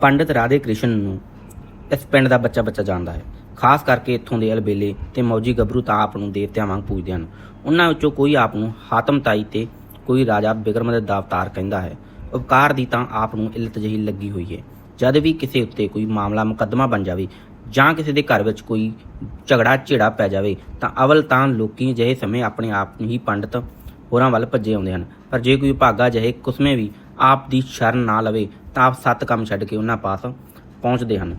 ਪੰਡਿਤ ਰਾਧੇ ਕ੍ਰਿਸ਼ਨ ਨੂੰ ਇਸ ਪਿੰਡ ਦਾ ਬੱਚਾ ਬੱਚਾ ਜਾਣਦਾ ਹੈ। ਖਾਸ ਕਰਕੇ ਇੱਥੋਂ ਦੇ ਅਲਬੇਲੇ ਤੇ ਮੌਜੀ ਗੱਭਰੂ ਤਾਂ ਆਪ ਨੂੰ ਦੇਵਤਿਆਂ ਵਾਂਗ ਪੂਜਦੇ ਹਨ। ਉਹਨਾਂ ਵਿੱਚੋਂ ਕੋਈ ਆਪ ਨੂੰ ਹਾਤਮਤਾਈ ਤੇ ਕੋਈ ਰਾਜਾ ਬਿਕਰਮ ਦੇ ਦਾਵਤਾਰ ਕਹਿੰਦਾ ਹੈ। ਉਪਕਾਰ ਦੀ ਤਾਂ ਆਪ ਨੂੰ ਇਲਤ ਜਿਹੀ ਲੱਗੀ ਹੋਈ ਹੈ। ਜਦ ਵੀ ਕਿਸੇ ਉੱਤੇ ਕੋਈ ਮਾਮਲਾ ਮੁਕੱਦਮਾ ਬਣ ਜਾਵੇ ਜਾਂ ਕਿਸੇ ਦੇ ਘਰ ਵਿੱਚ ਕੋਈ ਝਗੜਾ ਝੇੜਾ ਪੈ ਜਾਵੇ ਤਾਂ ਅਵਲ ਤਾਂ ਲੋਕੀ ਜਿਹੇ ਸਮੇਂ ਆਪਣੇ ਆਪ ਨੂੰ ਹੀ ਪੰਡਤ ਹੋਰਾਂ ਵੱਲ ਭੱਜੇ ਆਉਂਦੇ ਹਨ। ਪਰ ਜੇ ਕੋਈ ਭਾਗਾ ਜਿਹੇ ਕੁਸਮੇ ਵੀ ਆਪ ਦੀ ਸ਼ਰਨ ਨਾ ਲਵੇ ਤਾਂ ਆਪ ਸੱਤ ਕੰਮ ਛੱਡ ਕੇ ਉਹਨਾਂ ਪਾਸ ਪਹੁੰਚਦੇ ਹਨ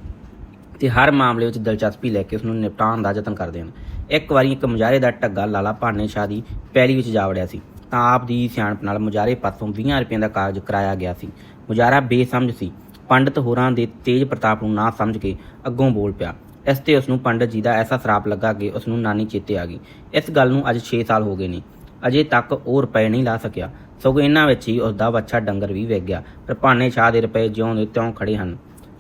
ਤੇ ਹਰ ਮਾਮਲੇ ਵਿੱਚ ਦਿਲਚਸਪੀ ਲੈ ਕੇ ਉਸ ਨੂੰ ਨਿਪਟਾਉਣ ਦਾ ਯਤਨ ਕਰਦੇ ਹਨ। ਇੱਕ ਵਾਰੀ ਇੱਕ ਮੁਜਾਰੇ ਦਾ ਢੱਗਾ ਲਾਲਾ ਭਾਨੇ ਸ਼ਾਹ ਦੀ ਪੈਲੀ ਵਿੱਚ ਜਾ ਵੜਿਆ ਸੀ, ਤਾਂ ਆਪ ਦੀ ਸਿਆਣਪ ਨਾਲ ਮੁਜਾਰੇ ਪਾਸੋਂ 20 ਰੁਪਏ ਦਾ ਕਾਗਜ਼ ਕਰਾਇਆ ਗਿਆ ਸੀ। ਮੁਜਾਰਾ ਬੇਸਮਝ ਸੀ, ਪੰਡਤ ਹੋਰਾਂ ਦੇ ਤੇਜ ਪ੍ਰਤਾਪ ਨੂੰ ਨਾ ਸਮਝ ਕੇ ਅੱਗੋਂ ਬੋਲ ਪਿਆ। ਇਸ ਤੇ ਉਸ ਨੂੰ ਪੰਡਤ ਜੀ ਦਾ ਐਸਾ ਸਰਾਪ ਲੱਗਾ ਕਿ ਉਸ ਨੂੰ ਨਾਨੀ ਚੇਤੇ ਆ ਗਈ। ਇਸ ਗੱਲ ਨੂੰ ਅੱਜ 6 ਸਾਲ ਹੋ ਗਏ ਨੇ, ਅਜੇ ਤੱਕ ਉਹ ਰੁਪਏ ਨਹੀਂ ਲਾ ਸਕਿਆ। ਸਗੋਂ ਇਹਨਾਂ ਵਿੱਚ ਹੀ ਉਸ ਦਾ ਬੱਚਾ ਡੰਗਰ ਵੀ ਵਿਕ ਗਿਆ ਪਰ ਭਾਨੇ ਸ਼ਾਹ ਦੇ ਰੁਪਏ ਜਿਉਂ ਦੇ ਤਿਉਂ ਖੜੇ ਹਨ।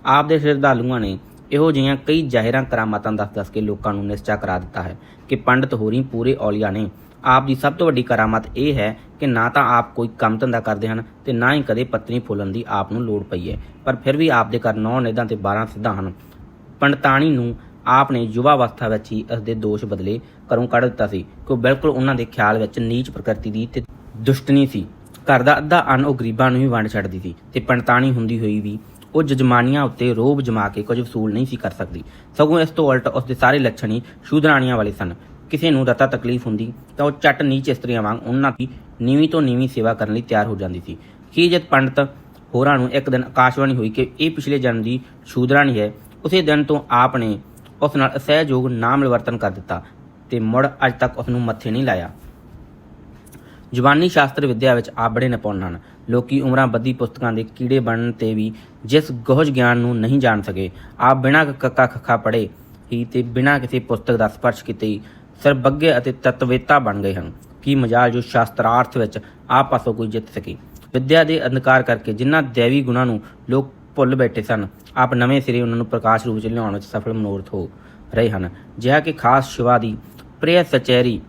ਆਪ ਦੇ ਸ਼ਰਧਾਲੂਆਂ ਨੇ ਇਹੋ ਜਿਹੀਆਂ ਕਈ ਜ਼ਾਹਿਰਾਂ ਕਰਾਮਾਤਾਂ ਦੱਸ ਦੱਸ ਕੇ ਲੋਕਾਂ ਨੂੰ ਨਿਸ਼ਚਾ ਕਰਾ ਦਿੱਤਾ ਹੈ ਕਿ ਪੰਡਤ ਹੋਰੀ ਪੂਰੇ ਔਲੀਆ ਨੇ। ਆਪ ਦੀ ਸਭ ਤੋਂ ਵੱਡੀ ਕਰਾਮਤ ਇਹ ਹੈ ਕਿ ਨਾ ਤਾਂ ਆਪ ਕੋਈ ਕੰਮ ਧੰਦਾ ਕਰਦੇ ਹਨ ਤੇ ਨਾ ਹੀ ਕਦੇ ਪਤਨੀ ਫੁੱਲਣ ਦੀ ਆਪ ਨੂੰ ਲੋੜ ਪਈ ਹੈ। ਪਰ ਫਿਰ ਵੀ ਆਪ ਦੇ ਘਰ ਨੌ ਨਿਧਾਂ ਤੇ 12 ਸਿੱਧਾਂ ਹਨ। ਪੰਡਤਾਣੀ ਨੂੰ ਆਪ ਨੇ ਯੁਵਾ ਅਵਸਥਾ ਵਿੱਚ ਹੀ ਇਸ ਦੇ ਦੋਸ਼ ਬਦਲੇ ਘਰੋਂ ਕੱਢ ਦਿੱਤਾ ਸੀ ਕਿ ਉਹ ਬਿਲਕੁਲ ਉਹਨਾਂ ਦੇ ਖਿਆਲ ਵਿੱਚ ਨੀਚ ਪ੍ਰਕਿਰਤੀ ਦੀ ਤੇ ਦੁਸ਼ਟਨੀ ਸੀ। ਘਰ ਦਾ ਅੱਧਾ ਅੰਨ ਉਹ ਗਰੀਬਾਂ ਨੂੰ ਹੀ ਵੰਡ ਛੱਡਦੀ ਸੀ ਤੇ ਪੰਡਤਾਣੀ ਹੁੰਦੀ ਹੋਈ ਵੀ ਉਹ ਜਜਮਾਨੀਆਂ ਉੱਤੇ ਰੋਬ ਜਮਾ ਕੇ ਕੁਝ ਵਸੂਲ ਨਹੀਂ ਸੀ ਕਰ ਸਕਦੀ। ਸਗੋਂ ਇਸ ਤੋਂ ਉਲਟ ਉਸ ਦੇ ਸਾਰੇ ਲੱਛਣ ਹੀ ਸ਼ੂਦਰਾਣੀਆਂ ਵਾਲੇ ਸਨ। ਕਿਸੇ ਨੂੰ ਰਤਾ ਤਕਲੀਫ ਹੁੰਦੀ ਤਾਂ ਉਹ ਚੱਟ ਨੀਚ ਇਸਤਰੀਆਂ ਵਾਂਗ ਉਹਨਾਂ ਦੀ ਨੀਵੀਂ ਤੋਂ ਨੀਵੀਂ ਸੇਵਾ ਕਰਨ ਲਈ ਤਿਆਰ ਹੋ ਜਾਂਦੀ ਸੀ। ਕੀ ਜਦ ਪੰਡਤ ਹੋਰਾਂ ਨੂੰ ਇੱਕ ਦਿਨ ਆਕਾਸ਼ਵਾਣੀ ਹੋਈ ਕਿ ਇਹ ਪਿਛਲੇ ਜਨਮ ਦੀ ਸ਼ੂਦਰਾਣੀ ਹੈ, ਉਸੇ ਦਿਨ ਤੋਂ ਆਪ ਨੇ ਉਸ ਨਾਲ ਅਸਹਿਯੋਗ ਨਾਮ ਮਿਲਵਰਤਨ ਕਰ ਦਿੱਤਾ ਤੇ ਮੁੜ ਅੱਜ ਤੱਕ ਉਸ ਨੂੰ ਮੱਥੇ ਨਹੀਂ ਲਾਇਆ। ਜ਼ੁਬਾਨੀ ਸ਼ਾਸਤਰ ਵਿਦਿਆ ਵਿੱਚ ਆਬੜੇ ਬੜੇ ਨਿਪੁੰਨ ਹਨ। ਲੋਕੀ ਉਮਰਾਂ ਬੱਧੀ ਪੁਸਤਕਾਂ ਦੇ ਕੀੜੇ ਬਣਨ ਤੇ ਵੀ ਜਿਸ ਗੋਹਜ ਗਿਆਨ ਨੂੰ ਨਹੀਂ ਜਾਣ ਸਕੇ, ਆਪ ਬਿਨਾਂ ਕੱਕਾ ਖੱਖਾ ਪੜੇ ਹੀ ਤੇ ਬਿਨਾਂ ਕਿਸੇ ਪੁਸਤਕ ਦਾ ਸਪਰਸ਼ ਕੀਤੇ ਹੀ ਸਰਬੱਗੇ ਅਤੇ ਤਤਵੇਤਾ ਬਣ ਗਏ ਹਨ। ਕੀ ਮਜਾਲ ਜੋ ਸ਼ਾਸਤਰਾਰਥ ਵਿੱਚ ਆਪ ਪਾਸੋਂ ਕੋਈ ਜਿੱਤ ਸਕੇ? ਵਿਦਿਆ ਦੇ ਅੰਧਕਾਰ ਕਰਕੇ ਜਿਨ੍ਹਾਂ ਦੇਵੀ ਗੁਣਾਂ ਨੂੰ ਲੋਕ ਭੁੱਲ ਬੈਠੇ ਸਨ, ਆਪ ਨਵੇਂ ਸਿਰੇ ਉਹਨਾਂ ਨੂੰ ਪ੍ਰਕਾਸ਼ ਰੂਪ ਵਿੱਚ ਲਿਆਉਣ ਵਿੱਚ ਸਫਲ ਮਨੋਰਥ ਹੋ ਰਹੇ ਹਨ। ਜਿਹਾ ਕਿ ਖਾਸ ਸ਼ਿਵਾ ਦੀ ਪ੍ਰਿਯ ਸਚੈਰੀ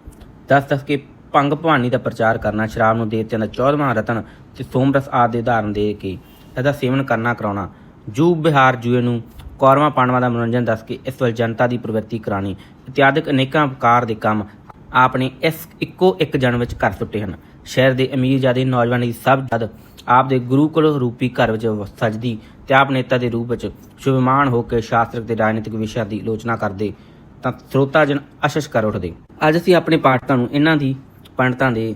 ਦਸ ਦਸ ਕੇ ਭੰਗ ਭਵਾਨੀ ਦਾ ਪ੍ਰਚਾਰ ਕਰਨਾ, ਸ਼ਰਾਬ ਨੂੰ ਦੇਵਤਿਆਂ ਦਾ 14ਵਾਂ ਰਤਨ ਤੇ ਸੋਮਰਸ ਆਦਿ ਦੇ ਉਦਾਹਰਨ ਦੇ ਕੇ ਇਹਦਾ ਸੇਵਨ ਕਰਨਾ, ਕਰਾਉਣਾ। ਜੂ ਬਿਹਾਰ ਜੂਏ ਨੂੰ ਕੌਰਵਾਂ ਪਾਂਡਵਾਂ ਦਾ ਮਨੋਰੰਜਨ ਦੱਸ ਕੇ ਇਸ ਵੱਲ ਜਨਤਾ ਦੀ ਪ੍ਰਵਿਰਤੀ ਕਰਾਣੀ। ਇਤਿਆਦਿਕ ਅਨੇਕਾਂ ਪ੍ਰਕਾਰ ਦੇ ਕੰਮ ਆਪ ਇਸ ਇੱਕੋ ਇੱਕ ਜਨਮ ਵਿੱਚ ਕਰ ਸੁੱਟੇ ਹਨ। ਸ਼ਹਿਰ ਦੇ ਅਮੀਰ ਨੌਜਵਾਨ ਦੀ ਸਭ ਜਦ ਆਪ ਦੇ ਗੁਰੂਕੁਲ ਰੂਪੀ ਘਰ ਵਿੱਚ ਸਜਦੀ ਤੇ ਆਪ ਨੇਤਾ ਦੇ ਰੂਪ ਵਿੱਚ ਸ਼ੁਭਮਾਨ ਹੋ ਕੇ ਸ਼ਾਸਤਰਿਕ ਤੇ ਰਾਜਨੀਤਿਕ ਵਿਸ਼ਿਆਂ ਦੀ ਆਲੋਚਨਾ ਕਰਦੇ ਤਾਂ ਸਰੋਤਾ ਜਨ ਅਸ਼ਸ਼ ਕਰ ਉੱਠਦੇ। ਅੱਜ ਅਸੀਂ ਆਪਣੇ ਪਾਠਕਾਂ ਨੂੰ ਇਹਨਾਂ ਦੀ ਪੰਡਤਾਂ ਦੇ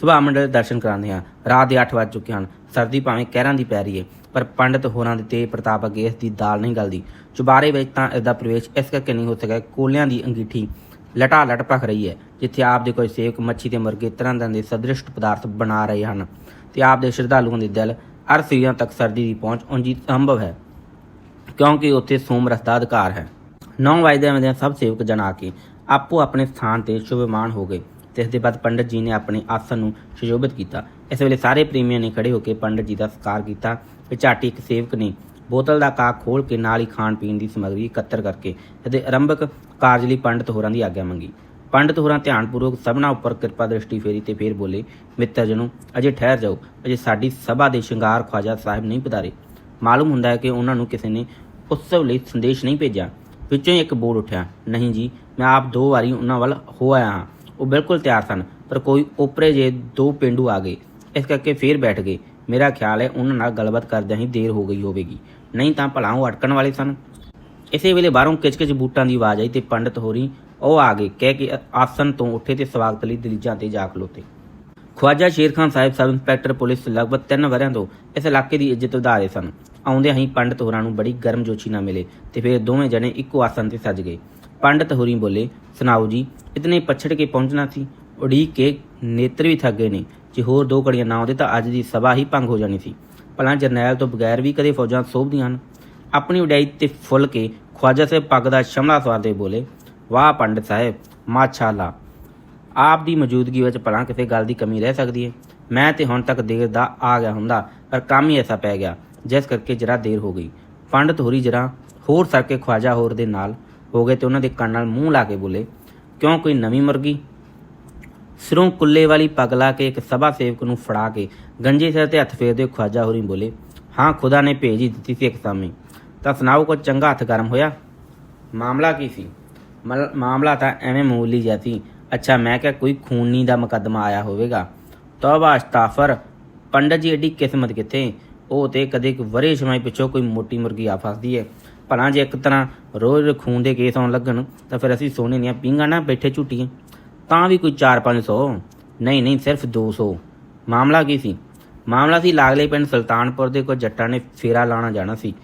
ਸੁਭਾਅ ਮੰਡਲ ਦਰਸ਼ਨ ਕਰਾਉਂਦੇ ਹਾਂ। ਰਾਤ ਦੇ 8 ਵੱਜ ਚੁੱਕੇ ਹਨ। ਸਰਦੀ ਭਾਵੇਂ ਕਹਿਰਾਂ ਦੀ ਪੈ ਰਹੀ ਹੈ, ਪਰ ਪੰਡਤ ਹੋਰਾਂ ਦੇ ਤੇਜ ਪ੍ਰਤਾਪ ਅੱਗੇ ਇਸ ਦੀ ਦਾਲ ਨਹੀਂ ਗਲਦੀ। ਚੁਬਾਰੇ ਵਿੱਚ ਤਾਂ ਇਸ ਦਾ ਪ੍ਰਵੇਸ਼ ਇਸ ਕਰਕੇ ਨਹੀਂ ਹੋ ਸਕਿਆ ਕੋਲਿਆਂ ਦੀ ਅੰਗੀਠੀ ਲਟਾ ਲਟ ਭਖ ਰਹੀ ਹੈ, ਜਿੱਥੇ ਆਪ ਦੇ ਕੋਈ ਸੇਵਕ ਮੱਛੀ ਤੇ ਮੁਰਗੇ ਤਰ੍ਹਾਂ ਤਰ੍ਹਾਂ ਦੇ ਸਦ੍ਰਿਸ਼ਟ ਪਦਾਰਥ ਬਣਾ ਰਹੇ ਹਨ। ਤੇ ਆਪ ਦੇ ਸ਼ਰਧਾਲੂਆਂ ਦੇ ਦਿਲ ਅਰਸੀਆਂ ਤੱਕ ਸਰਦੀ ਦੀ ਪਹੁੰਚ ਉਂਝੀ ਸੰਭਵ ਹੈ, ਕਿਉਂਕਿ ਉੱਥੇ ਸੋਮ ਰਸ ਦਾ ਅਧਿਕਾਰ ਹੈ। 9 ਵਜੇ ਆਉਂਦਿਆਂ ਸਭ ਸੇਵਕ ਜਨ ਆ ਕੇ ਆਪੋ ਆਪਣੇ ਸਥਾਨ ਤੇ ਸ਼ੁਭਮਾਨ ਹੋ ਗਏ। ਤੇ ਇਸ ਦੇ ਬਾਅਦ ਪੰਡਤ ਜੀ ਨੇ ਆਪਣੇ ਆਸਨ ਨੂੰ ਸੁਸ਼ੋਭਿਤ ਕੀਤਾ। ਇਸ ਵੇਲੇ ਸਾਰੇ ਪ੍ਰੇਮੀਆਂ ਨੇ ਖੜੇ ਹੋ ਕੇ ਪੰਡਤ ਜੀ ਦਾ ਸਤਿਕਾਰ ਕੀਤਾ। ਤੇ ਝਾਟੀ ਇੱਕ ਸੇਵਕ ਨੇ ਬੋਤਲ ਦਾ ਕਾਕ ਖੋਲ ਕੇ ਨਾਲ ਹੀ ਖਾਣ ਪੀਣ ਦੀ ਸਮੱਗਰੀ ਇਕੱਤਰ ਕਰਕੇ ਅਤੇ ਆਰੰਭਕ ਕਾਰਜ ਲਈ ਪੰਡਤ ਹੋਰਾਂ ਦੀ ਆਗਿਆ ਮੰਗੀ। ਪੰਡਤ ਹੋਰਾਂ ਧਿਆਨਪੂਰਵਕ ਸਭਨਾ ਉੱਪਰ ਕਿਰਪਾ ਦ੍ਰਿਸ਼ਟੀ ਫੇਰੀ ਤੇ ਫੇਰ ਬੋਲੇ ਮਿੱਤਰ ਜਨੋ ਅਜੇ ਠਹਿਰ ਜਾਓ, ਅਜੇ ਸਾਡੀ ਸਭਾ ਦੇ ਸ਼ਿੰਗਾਰ ਖਵਾਜਾ ਸਾਹਿਬ ਨਹੀਂ ਪਧਾਰੇ। ਮਾਲੂਮ ਹੁੰਦਾ ਹੈ ਕਿ ਉਹਨਾਂ ਨੂੰ ਕਿਸੇ ਨੇ ਉਤਸਵ ਲਈ ਸੰਦੇਸ਼ ਨਹੀਂ ਭੇਜਿਆ। ਵਿੱਚੋਂ ਹੀ ਇੱਕ ਬੋਲ ਉੱਠਿਆ, ਨਹੀਂ ਜੀ, ਮੈਂ ਆਪ ਦੋ ਵਾਰੀ ਉਹਨਾਂ ਵੱਲ ਹੋ ਆਇਆ ਹਾਂ। ਉਹ ਬਿਲਕੁਲ ਤਿਆਰ ਸਨ, ਪਰ ਕੋਈ ਓਪਰੇ ਜੇ ਦੋ ਪਿੰਡੂ ਆ ਗਏ। ਇਸ ਕਰਕੇ ਫੇਰ ਬੈਠ ਗਏ। ਮੇਰਾ ਖਿਆਲ ਹੈ ਉਹਨਾਂ ਨਾਲ ਗੱਲਬਾਤ ਕਰਦਿਆਂ ਹੀ ਦੇਰ ਹੋ ਗਈ ਹੋਵੇਗੀ। ਨਹੀਂ ਤਾਂ ਭਲਾ ਉਹ ਅਟਕਣ ਵਾਲੇ ਸਨ। ਇਸੇ ਵੇਲੇ ਬਾਹਰੋਂ ਕਿਚਕਿਚ ਬੂਟਾਂ ਦੀ ਆਵਾਜ਼ ਆਈ ਤੇ ਪੰਡਤ ਹੋਰੀ ਉਹ ਆ ਗਏ, ਕਹਿ ਕੇ ਆਸਨ ਤੋਂ ਉੱਠੇ ਤੇ ਸਵਾਗਤ ਲਈ ਦਲੀਜਾਂ ਤੇ ਜਾ ਖਲੋਤੇ। Khwaja Sher Khan Sahib, sub inspector police ਲਗਭਗ 3 ਵਰਿਆਂ ਤੋਂ ਇਸ ਇਲਾਕੇ ਦੀ ਇੱਜ਼ਤ ਵਧਾ ਰਹੇ ਸਨ। ਆਉਂਦਿਆਂ ਹੀ ਪੰਡਤ ਹੋਰਾਂ ਨੂੰ ਬੜੀ ਗਰਮ ਜੋਸ਼ੀ ਨਾਲ ਮਿਲੇ ਤੇ ਫਿਰ ਦੋਵੇਂ ਜਣੇ ਇੱਕੋ ਆਸਨ ਤੇ ਸੱਜ ਗਏ। ਪੰਡਤ ਹੋਰੀ ਬੋਲੇ, ਸੁਣਾਓ ਜੀ, ਇਤਨੇ ਪਛੜ ਕੇ ਪਹੁੰਚਣਾ ਸੀ, ਉਡੀਕ ਕੇ ਨੇਤਰ ਵੀ ਥੱਕ ਗਏ ਨੇ, ਜੇ ਹੋਰ ਦੋ ਘੜੀਆਂ ਨਾ ਆਉਂਦੇ ਤਾਂ ਅੱਜ ਦੀ ਸਭਾ ਹੀ ਭੰਗ ਹੋ ਜਾਣੀ ਸੀ। ਭਲਾ ਜਰਨੈਲ ਤੋਂ ਬਗੈਰ ਵੀ ਕਦੇ ਫੌਜਾਂ ਸੋਭਦੀਆਂ ਹਨ। ਆਪਣੀ ਉਡਾਈ ਤੇ ਫੁੱਲ ਕੇ ਖਵਾਜਾ ਸਾਹਿਬ ਪੱਗ ਦਾ ਸ਼ਮਲਾ ਸਵਾਰਦੇ ਬੋਲੇ, ਵਾਹ ਪੰਡਤ ਸਾਹਿਬ, ਮਾਸ਼ਾਅੱਲਾ, ਆਪ ਦੀ ਮੌਜੂਦਗੀ ਵਿੱਚ ਭਲਾ ਕਿਸੇ ਗੱਲ ਦੀ ਕਮੀ ਰਹਿ ਸਕਦੀ ਹੈ ਮੈਂ ਤੇ ਹੁਣ ਤੱਕ ਦੇਰ ਦਾ ਆ ਗਿਆ ਹੁੰਦਾ, ਪਰ ਕੰਮ ਹੀ ਐਸਾ ਪੈ ਗਿਆ, ਜਿਸ ਕਰਕੇ ਜਰਾ ਦੇਰ ਹੋ ਗਈ। ਪੰਡਤ ਹੋਰੀ ਜਰਾ ਹੋਰ ਸਰ ਕੇ ਖਵਾਜਾ ਹੋਰ ਦੇ ਨਾਲ ਹੋ ਗਏ ਤੇ ਉਹਨਾਂ ਦੇ ਕੰਨ ਨਾਲ ਮੂੰਹ ਲਾ ਕੇ ਬੋਲੇ, ਕਿਉਂ ਕੋਈ ਨਵੀਂ ਮੁਰਗੀ? ਸਿਰੋਂ ਕੁੱਲੇ ਵਾਲੀ ਪੱਗ ਲਾ ਕੇ ਇੱਕ ਸਭਾ ਸੇਵਕ ਨੂੰ ਫੜਾ ਕੇ ਗੰਜੇ ਸਿਰ ਤੇ ਹੱਥ ਫੇਰਦੇ ਖਵਾਜਾ ਹੋਰੀ ਬੋਲੇ, ਹਾਂ, ਖੁਦਾ ਨੇ ਭੇਜ ਹੀ ਦਿੱਤੀ ਸੀ ਇੱਕ ਸਾਮੀ। ਤਾਂ ਸੁਣਾਓ ਕੁਝ ਚੰਗਾ ਹੱਥ ਗਰਮ ਹੋਇਆ? ਮਾਮਲਾ ਕੀ ਸੀ? ਮਲ- ਮਾਮਲਾ ਤਾਂ ਐਵੇਂ ਮਾਮੂਲੀ ਜਿਹਾ ਸੀ। ਅੱਛਾ, ਮੈਂ ਕਿਹਾ ਕੋਈ ਖੂਨੀ ਦਾ ਮੁਕੱਦਮਾ ਆਇਆ ਹੋਵੇਗਾ? ਤੌਬਾ, ਅਸਤਾਫਰ, ਪੰਡਤ ਜੀ, ਐਡੀ ਕਿਸਮਤ ਕਿੱਥੇ? ਉਹ ਤੇ ਕਦੇ ਇੱਕ ਵਰੇ ਸ਼ਮਾਈ ਪਿੱਛੋਂ ਕੋਈ ਮੋਟੀ ਮੁਰਗੀ ਆ ਫਸਦੀ ਹੈ ਭਲਾ ਜੇ ਇੱਕ ਤਰ੍ਹਾਂ ਰੋਜ਼ ਖੂਨ ਦੇ ਕੇਸ ਆਉਣ ਲੱਗਣ, ਤਾਂ ਫਿਰ ਅਸੀਂ ਸੋਨੇ ਦੀਆਂ ਪੀਂਘਾਂ ਨਾ ਬੈਠੇ ਝੂਟੀਏ। ਤਾਂ ਵੀ ਕੋਈ 4-500 ਨਹੀਂ ਨਹੀਂ, ਸਿਰਫ 200 ਮਾਮਲਾ ਕੀ ਸੀ? ਮਾਮਲਾ ਸੀ ਲਾਗਲੇ ਪਿੰਡ ਸੁਲਤਾਨਪੁਰ ਦੇ ਕੋਈ ਜੱਟਾਂ ਨੇ ਫੇਰਾ ਲਾਣਾ ਜਾਣਾ ਸੀ।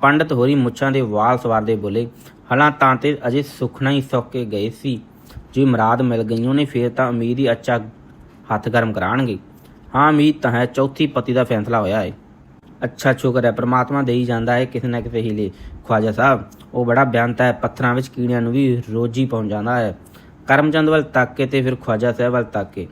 ਪੰਡਤ ਹੋਰੀ ਮੁੱਛਾਂ ਦੇ ਵਾਲ ਸਵਾਰਦੇ ਬੋਲੇ, ਹਲਾਂ ਤਾਂ ਤੇ ਅਜੇ ਸੁਖਣਾ ਹੀ ਸੁੱਕ ਕੇ ਗਏ ਸੀ। ਜੇ ਮਰਾਦ ਮਿਲ ਗਈ ਉਹਨੇ ਫੇਰ ਤਾਂ ਉਮੀਦ ਹੀ ਅੱਛਾ ਹੱਥ ਗਰਮ ਕਰਾਣਗੇ। ਹਾਂ, ਉਮੀਦ ਤਾਂ ਹੈ ਚੌਥੀ ਪਤੀ ਦਾ ਫੈਸਲਾ ਹੋਇਆ ਹੈ ਅੱਛਾ ਸ਼ੁਕਰ ਹੈ, ਪ੍ਰਮਾਤਮਾ ਦੇ ਹੀ ਜਾਂਦਾ ਹੈ, ਕਿਸੇ ਨਾ ਕਿਸੇ ਹੀਲੇ ਖਵਾਜਾ ਸਾਹਿਬ, ਉਹ ਬੜਾ ਬਿਆਨਤਾ ਹੈ, ਪੱਥਰਾਂ ਵਿੱਚ ਕੀੜਿਆਂ ਨੂੰ ਵੀ ਰੋਜੀ ਪਹੁੰਚਾਉਂਦਾ ਹੈ। ਕਰਮਚੰਦ ਵੱਲ ਤੱਕ ਤੇ ਫਿਰ ਖਵਾਜਾ ਸਾਹਿਬ ਵੱਲ ਤੱਕ ਕੇ।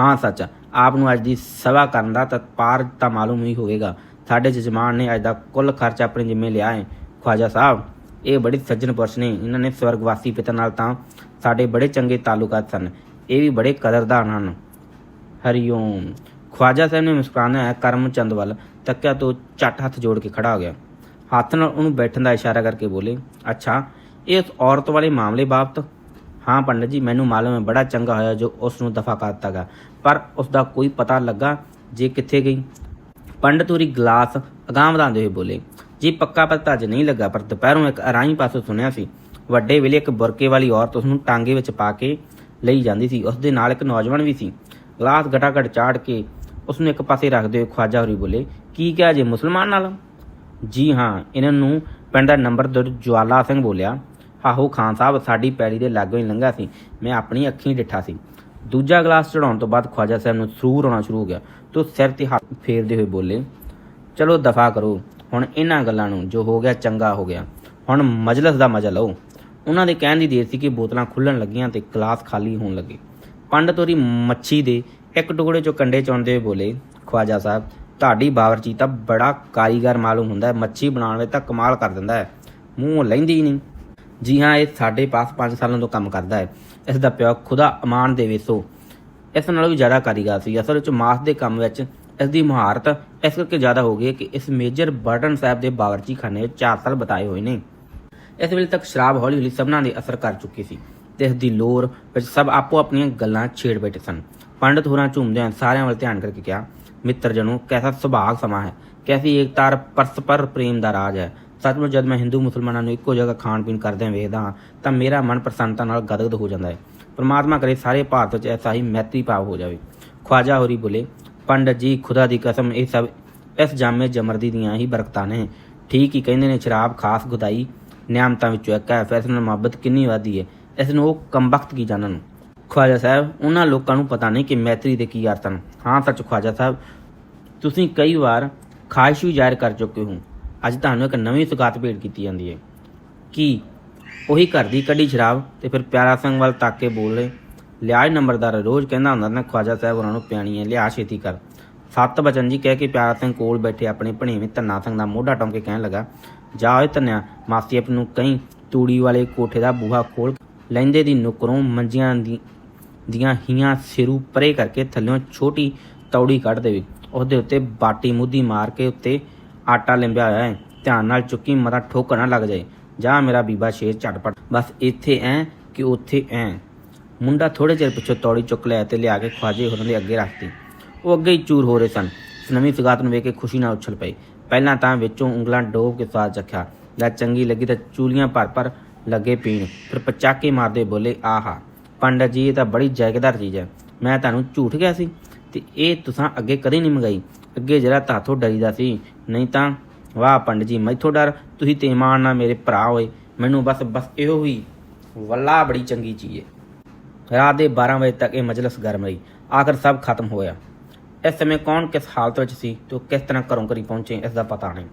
ਹਾਂ, ਸੱਚ ਆਪ ਨੂੰ ਅੱਜ ਦੀ ਸਭਾ ਕਰਨ ਦਾ ਤਤਪਾਰ ਤਾਂ ਮਾਲੂਮ ਹੀ ਹੋਵੇਗਾ। ਸਾਡੇ ਜਜਮਾਨ ਨੇ ਅੱਜ ਦਾ ਕੁੱਲ ਖਰਚ ਆਪਣੇ ਜਿੰਮੇ ਲਿਆ ਹੈ। ਖਵਾਜਾ ਸਾਹਿਬ, ਇਹ ਬੜੇ ਸੱਜਣ ਪੁਰਸ਼ ਨੇ, ਇਹਨਾਂ ਨੇ ਸਵਰਗਵਾਸੀ ਪਿਤਾ ਨਾਲ ਤਾਂ ਸਾਡੇ ਬੜੇ ਚੰਗੇ ਤਾਲੁਕਾਤ ਸਨ। ਇਹ ਵੀ ਬੜੇ ਕਦਰਦਾਨ ਹਨ। ਹਰੀਓਮ ਖਵਾਜਾ ਸਾਹਿਬ ਨੇ ਮੁਸਕਰਾਉਂਦਿਆਂ ਹੈ ਕਰਮਚੰਦ ਵੱਲ ਤੱਕਿਆ ਤੋਂ ਝੱਟ ਹੱਥ ਜੋੜ ਕੇ ਖੜਾ ਹੋ ਗਿਆ। ਹੱਥ ਨਾਲ ਉਹਨੂੰ ਬੈਠਣ ਦਾ ਇਸ਼ਾਰਾ ਕਰਕੇ ਬੋਲੇ, ਅੱਛਾ, ਇਹ ਉਸ ਔਰਤ ਵਾਲੇ ਮਾਮਲੇ ਬਾਬਤ? ਹਾਂ ਪੰਡਤ ਜੀ, ਮੈਨੂੰ ਮਾਲੂਮ ਹੈ, ਬੜਾ ਚੰਗਾ ਹੋਇਆ ਜੋ ਉਸ ਨੂੰ ਦਫਾ ਕਰ ਦਿੱਤਾਗਾ ਪਰ ਉਸ ਦਾ ਕੋਈ ਪਤਾ ਲੱਗਾ ਜੇ ਕਿੱਥੇ ਗਈ? ਪੰਡਤ ਹੋਰੀ ਗਲਾਸ ਅਗਾਂਹ ਵਧਾਉਂਦੇ ਹੋਏ ਬੋਲੇ, ਜੀ, ਪੱਕਾ ਪਤਾ ਜੇ ਨਹੀਂ ਲੱਗਾ, ਪਰ ਦੁਪਹਿਰੋਂ ਇੱਕ ਅਰਾਈ ਪਾਸੋਂ ਸੁਣਿਆ ਸੀ। ਵੱਡੇ ਵੇਲੇ ਇੱਕ ਬੁਰਕੇ ਵਾਲੀ ਔਰਤ ਉਸ ਨੂੰ ਟਾਂਗੇ ਵਿੱਚ ਪਾ ਕੇ ਲਈ ਜਾਂਦੀ ਸੀ। ਉਸ ਦੇ ਨਾਲ ਇੱਕ ਨੌਜਵਾਨ ਵੀ ਸੀ। ਗਲਾਸ ਘਟਾਘਟ ਚਾੜ ਕੇ ਉਸ ਨੂੰ ਇੱਕ ਪਾਸੇ ਰੱਖਦੇ ਹੋਏ ਖਵਾਜਾ ਹੋਰੀ ਬੋਲੇ ਕੀ ਕਿਹਾ ਜੇ ਮੁਸਲਮਾਨ ਨਾਲ? ਜੀ ਹਾਂ, ਇਹਨਾਂ ਨੂੰ ਪਿੰਡ ਦਾ ਨੰਬਰਦਾਰ ਜਵਾਲਾ ਸਿੰਘ ਬੋਲਿਆ। ਆਹੋ, ਖਾਨ ਸਾਹਿਬ, ਸਾਡੀ ਪੈੜੀ ਦੇ ਲਾਗੋਂ ਹੀ ਲੰਘਾ ਸੀ। ਮੈਂ ਆਪਣੀ ਅੱਖੀਂ ਡਿੱਠਾ ਸੀ। ਦੂਜਾ ਗਲਾਸ ਚੜਾਉਣ ਤੋਂ ਬਾਅਦ ਖਵਾਜਾ ਸਾਹਿਬ ਨੂੰ ਸਰੂਰ ਆਉਣਾ ਸ਼ੁਰੂ ਹੋ ਗਿਆ। ਤੋ ਸਿਰ ਤੇ ਹੱਥ ਫੇਰਦੇ ਹੋਏ ਬੋਲੇ, ਚਲੋ, ਦਫਾ ਕਰੋ। ਹੁਣ ਇਹਨਾਂ ਗੱਲਾਂ ਨੂੰ ਜੋ ਹੋ ਗਿਆ, ਚੰਗਾ ਹੋ ਗਿਆ। ਹੁਣ ਮਜਲਿਸ ਦਾ ਮਜ਼ਾ ਲਓ। ਉਹਨਾਂ ਦੇ ਕਹਿਣ ਦੀ ਦੇਰ ਸੀ ਕਿ ਬੋਤਲਾਂ ਖੁੱਲਣ ਲੱਗੀਆਂ ਤੇ ਗਲਾਸ ਖਾਲੀ ਹੋਣ ਲੱਗੇ। ਪੰਡਤ ਹੋਰੀ ਮੱਛੀ ਦੇ ਇੱਕ ਟੁਕੜੇ ਚੋਂ ਕੰਡੇ ਚੌਂਦੇ ਹੋਏ ਬੋਲੇ, ਖਵਾਜਾ ਸਾਹਿਬ ਤੁਹਾਡੀ ਬਾਵਰਚੀ ਤਾਂ ਬੜਾ ਕਾਰੀਗਰ ਮਾਲੂਮ ਹੁੰਦਾ ਹੈ, ਮੱਛੀ ਬਣਾਉਣ ਵਿੱਚ ਤਾਂ ਕਮਾਲ ਕਰ ਦਿੰਦਾ ਹੈ। ਮੂੰਹ ਲੈਂਦੀ ਹੀ ਨਹੀਂ। ਜੀ ਹਾਂ, ਇਹ ਸਾਡੇ ਪਾਸ 5 ਸਾਲਾਂ ਤੋਂ ਕੰਮ ਕਰਦਾ ਹੈ। ਇਸ ਦਾ ਪਿਓ ਖੁਦਾ ਅਮਾਨ ਦੇਵੇ ਸੋ। ਇਸ ਨਾਲੋਂ ਵੀ ਜ਼ਿਆਦਾ ਕਾਰੀਗਰ ਸੀ। ਅਸਲ ਵਿੱਚ ਮਾਸ ਦੇ ਕੰਮ ਵਿੱਚ ਇਸ ਦੀ ਮਹਾਰਤ ਇਸ ਕਰਕੇ ਜ਼ਿਆਦਾ ਹੋ ਗਈ ਹੈ ਕਿ ਇਸ ਮੇਜਰ ਬਰਟਨ ਸਾਹਿਬ ਦੇ ਬਾਵਰਚੀ ਖਾਨੇ ਵਿੱਚ 4 ਸਾਲ ਬਤਾਏ ਹੋਏ ਨੇ। ਇਸ ਵੇਲੇ ਤੱਕ ਸ਼ਰਾਬ ਹੌਲੀ ਹੌਲੀ ਸਭਨਾਂ ਦੇ ਅਸਰ ਕਰ ਚੁੱਕੀ ਸੀ ਤੇ ਇਸ ਦੀ ਲੋਰ ਵਿੱਚ ਸਭ ਆਪੋ ਆਪਣੀਆਂ ਗੱਲਾਂ ਛੇੜ ਬੈਠੇ ਸਨ। ਪੰਡਤ ਹੋਰਾਂ ਝੂਮਦਿਆਂ ਸਾਰਿਆਂ ਵੱਲ ਧਿਆਨ ਕਰਕੇ ਕਿਹਾ ਮਿੱਤਰ ਜਨੋ ਕੈਸਾ ਸੁਭਾਗ ਸਮਾਂ ਹੈ? ਕੈਸੀ ਏਕਤਾ ਪਰਸਪਰ ਪ੍ਰੇਮ ਦਾ ਰਾਜ ਹੈ? ਸੱਚਮੁੱਚ ਜਦ ਮੈਂ ਹਿੰਦੂ ਮੁਸਲਮਾਨਾਂ ਨੂੰ ਇੱਕੋ ਜਗ੍ਹਾ ਖਾਣ ਪੀਣ ਕਰਦਿਆਂ ਵੇਖਦਾ ਹਾਂ, ਤਾਂ ਮੇਰਾ ਮਨ ਪ੍ਰਸੰਨਤਾ ਨਾਲ ਗਦਗਦ ਹੋ ਜਾਂਦਾ ਹੈ। ਪਰਮਾਤਮਾ ਕਰੇ ਸਾਰੇ ਭਾਰਤ ਵਿੱਚ ਐਸਾ ਹੀ ਮੈਤਰੀ ਭਾਵ ਹੋ ਜਾਵੇ। ਖਵਾਜਾ ਹੋਰੀ ਬੋਲੇ, ਪੰਡਤ ਜੀ, ਖੁਦਾ ਦੀ ਕਸਮ, ਇਹ ਸਭ ਇਸ ਜਾਮੇ ਜਮਰਦੀ ਦੀਆਂ ਹੀ ਬਰਕਤਾਂ ਨੇ। ਠੀਕ ਹੀ ਕਹਿੰਦੇ ਨੇ, ਸ਼ਰਾਬ, ਖਾਸ ਗੁਦਾਈ ਨਿਆਮਤਾਂ ਵਿੱਚੋਂ ਇੱਕ ਹੈ। ਫਿਰ ਇਸ ਫੈਸਲ ਮੁਹੱਬਤ ਕਿੰਨੀ ਵਾਦੀ ਹੈ? ਇਸ ਨੂੰ ਉਹ ਕੰਬਖਤ ਕੀ ਜਾਣਨ ਖਵਾਜਾ ਸਾਹਿਬ, ਉਹਨਾਂ ਲੋਕਾਂ ਨੂੰ ਪਤਾ ਨਹੀਂ ਕਿ ਮੈਤਰੀ ਦੇ ਕੀ ਅਰਥ ਹਨ। ਹਾਂ, ਸੱਚ ਖਵਾਜਾ ਸਾਹਿਬ, ਤੁਸੀਂ ਕਈ ਵਾਰ ਖਾਹਿਸ਼ ਵੀ ਜ਼ਾਹਿਰ ਕਰ ਚੁੱਕੇ ਹੋ। ਅੱਜ ਤੁਹਾਨੂੰ ਇੱਕ ਨਵੀਂ ਸੁਗਾਤ ਭੇਟ ਕੀਤੀ ਜਾਂਦੀ ਹੈ ਕਿ ਉਹੀ ਘਰ ਦੀ ਕੱਢੀ ਸ਼ਰਾਬ ਤੇ ਫਿਰ ਪਿਆਰਾ ਸਿੰਘ ਵੱਲ ਤੱਕ ਕੇ ਬੋਲ ਰਹੇ। ਲਿਆਜ ਨੰਬਰਦਾਰ ਰੋਜ਼ ਕਹਿੰਦਾ ਹੁੰਦਾ ਨਾ, ਖਵਾਜਾ ਸਾਹਿਬ, ਉਹਨਾਂ ਨੂੰ ਪਿਆਣੀ ਹੈ, ਲਿਆ ਛੇਤੀ ਕਰ। ਸੱਤ ਬਚਨ ਜੀ ਕਹਿ ਕੇ ਪਿਆਰਾ ਸਿੰਘ ਕੋਲ ਬੈਠੇ ਆਪਣੇ ਭਣੇਵੇਂ ਧੰਨਾ ਸਿੰਘ ਦਾ ਮੋਢਾ ਟੰਮ ਕੇ ਕਹਿਣ ਲੱਗਾ। ਜਾ ਓਏ ਧੰਨਿਆ, ਮਾਸੀ ਆਪ ਨੂੰ ਕਹੀਂ ਤੂੜੀ ਵਾਲੇ ਕੋਠੇ ਦਾ ਬੂਹਾ ਖੋਲ ਲੈਂਦੇ ਦੀ ਨੁਕਰੋਂ ਮੰਜੀਆਂ ਦੀ ਦੀਆਂ ਹੀਆਂ ਸਿਰੂ ਪਰੇ ਕਰਕੇ ਥੱਲਿਓਂ ਛੋਟੀ ਤੌੜੀ ਕੱਢ ਦੇਵੇ। ਉਹਦੇ ਉੱਤੇ ਬਾਟੀ ਮੁੱਦੀ ਮਾਰ ਕੇ ਉੱਤੇ ਆਟਾ ਲਿੰਬਿਆ ਹੋਇਆ ਹੈ। ਧਿਆਨ ਨਾਲ ਚੁੱਕੀ ਮਰਾ ਠੋਕ ਨਾ ਲੱਗ ਜਾਏ। ਜਾ ਮੇਰਾ ਬੀਬਾ ਸ਼ੇਰ ਝਟਪਟ। ਬਸ ਇੱਥੇ ਐ ਕਿ ਉੱਥੇ ਐ। ਮੁੰਡਾ ਥੋੜੇ ਚਿਰ ਪਿੱਛੋਂ ਤੌੜੀ ਚੁੱਕ ਲਿਆ ਤੇ ਲਿਆ ਕੇ ਖਵਾਜੇ ਹੋਰਾਂ ਦੇ ਅੱਗੇ ਰੱਖਤੀ। ਉਹ ਅੱਗੇ ਹੀ ਚੂਰ ਹੋ ਰਹੇ ਸਨ। ਇਸ ਨਵੀਂ ਸੁਗਾਤ ਨੂੰ ਵੇਖ ਕੇ ਖੁਸ਼ੀ ਨਾਲ ਉੱਛਲ ਪਏ ਪਹਿਲਾਂ ਤਾਂ ਵਿੱਚੋਂ ਉਂਗਲਾਂ ਡੋਬ ਕੇ ਸਵਾਦ ਚੱਖਿਆ। ਜਦ ਚੰਗੀ ਲੱਗੀ ਤਾਂ ਚੂਲੀਆਂ ਭਰ ਭਰ ਲੱਗੇ ਪੀਣ। ਫਿਰ ਪਚਾਕੇ ਮਾਰਦੇ ਬੋਲੇ, ਆਹਾ! ਪੰਡਤ ਜੀ, ਇਹ ਤਾਂ ਬੜੀ ਜਾਇਕਦਾਰ ਚੀਜ਼ ਹੈ। ਮੈਂ ਤੁਹਾਨੂੰ ਝੂਠ ਗਿਆ ਸੀ ਤੇ ਇਹ ਤੁਸੀਂ ਅੱਗੇ ਕਦੇ ਨਹੀਂ ਮੰਗਾਈ। ਅੱਗੇ ਜਰਾ ਤਾਥੋਂ ਡਰੀਦਾ ਸੀ, ਨਹੀਂ ਤਾਂ ਵਾਹ ਪੰਡਤ ਜੀ, ਮੈਥੋਂ ਡਰ। ਤੁਸੀਂ ਤੇ ਇਮਾਨ ਨਾਲ ਮੇਰੇ ਭਰਾ ਹੋਏ। ਮੈਨੂੰ ਬਸ ਬਸ ਇਹੋ ਹੀ ਵੱਲਾ ਬੜੀ ਚੰਗੀ ਚੀਜ਼ ਹੈ। ਰਾਤ ਦੇ 12 ਵਜੇ ਤੱਕ ਇਹ ਮਜਲਿਸ ਗਰਮ ਰਹੀ। ਆਖਰ ਸਭ ਖਤਮ ਹੋਇਆ। ਇਸ ਸਮੇਂ ਕੌਣ ਕਿਸ ਹਾਲਤ ਵਿੱਚ ਸੀ ਤੇ ਉਹ ਕਿਸ ਤਰ੍ਹਾਂ ਘਰੋਂ ਘਰੀ ਪਹੁੰਚੇ, ਇਸ ਦਾ ਪਤਾ ਨਹੀਂ।